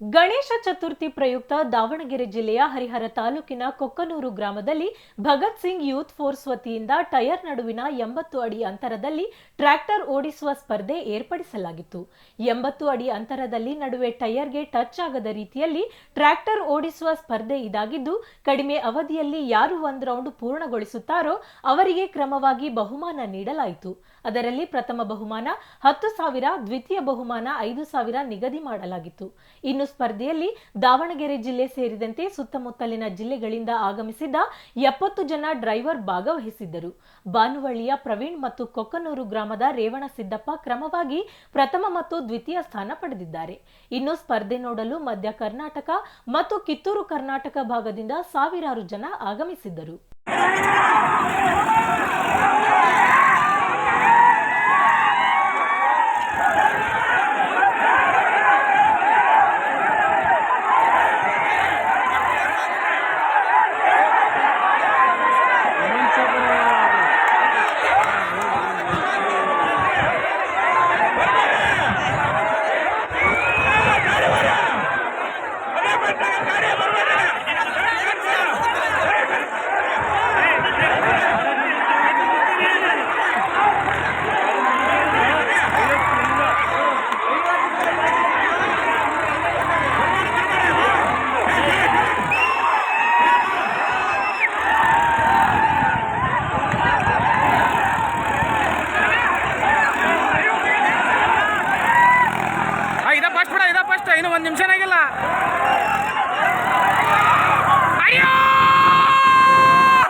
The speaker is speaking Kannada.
ಗಣೇಶ ಚತುರ್ಥಿ ಪ್ರಯುಕ್ತ ದಾವಣಗೆರೆ ಜಿಲ್ಲೆಯ ಹರಿಹರ ತಾಲೂಕಿನ ಕೊಕ್ಕನೂರು ಗ್ರಾಮದಲ್ಲಿ ಭಗತ್ ಸಿಂಗ್ ಯೂತ್ ಫೋರ್ಸ್ ವತಿಯಿಂದ ಟೈರ್ ನಡುವಿನ ಎಂಬತ್ತು ಅಡಿ ಅಂತರದಲ್ಲಿ ಟ್ರ್ಯಾಕ್ಟರ್ ಓಡಿಸುವ ಸ್ಪರ್ಧೆ ಏರ್ಪಡಿಸಲಾಗಿತ್ತು. ಎಂಬತ್ತು ಅಡಿ ಅಂತರದಲ್ಲಿ ನಡುವೆ ಟಯರ್ಗೆ ಟಚ್ ಆಗದ ರೀತಿಯಲ್ಲಿ ಟ್ರ್ಯಾಕ್ಟರ್ ಓಡಿಸುವ ಸ್ಪರ್ಧೆ ಇದಾಗಿದ್ದು, ಕಡಿಮೆ ಅವಧಿಯಲ್ಲಿ ಯಾರು ಒಂದು ರೌಂಡ್ ಪೂರ್ಣಗೊಳಿಸುತ್ತಾರೋ ಅವರಿಗೆ ಕ್ರಮವಾಗಿ ಬಹುಮಾನ ನೀಡಲಾಯಿತು. ಅದರಲ್ಲಿ ಪ್ರಥಮ ಬಹುಮಾನ, ಹತ್ತು ಸಾವಿರ, ದ್ವಿತೀಯ ಬಹುಮಾನ, ಐದು ಸಾವಿರ ನಿಗದಿ ಮಾಡಲಾಗಿತ್ತು. ಇನ್ನು ಸ್ಪರ್ಧೆಯಲ್ಲಿ ದಾವಣಗೆರೆ ಜಿಲ್ಲೆ ಸೇರಿದಂತೆ ಸುತ್ತಮುತ್ತಲಿನ ಜಿಲ್ಲೆಗಳಿಂದ ಆಗಮಿಸಿದ್ದ ಎಪ್ಪತ್ತು ಜನ ಡ್ರೈವರ್ ಭಾಗವಹಿಸಿದ್ದರು. ಬಾನುವಳ್ಳಿಯ ಪ್ರವೀಣ್ ಮತ್ತು ಕೊಕ್ಕನೂರು ಗ್ರಾಮದ ರೇವಣ ಸಿದ್ದಪ್ಪ ಕ್ರಮವಾಗಿ ಪ್ರಥಮ ಮತ್ತು ದ್ವಿತೀಯ ಸ್ಥಾನ ಪಡೆದಿದ್ದಾರೆ. ಇನ್ನು ಸ್ಪರ್ಧೆ ನೋಡಲು ಮಧ್ಯ ಕರ್ನಾಟಕ ಮತ್ತು ಕಿತ್ತೂರು ಕರ್ನಾಟಕ ಭಾಗದಿಂದ ಸಾವಿರಾರು ಜನ ಆಗಮಿಸಿದ್ದರು. বলবে ಬಿಡ ಇದ ಫಸ್ಟ್ ಇನ್ನು ಒಂದು ನಿಮಿಷನಾಗಿಲ್ಲ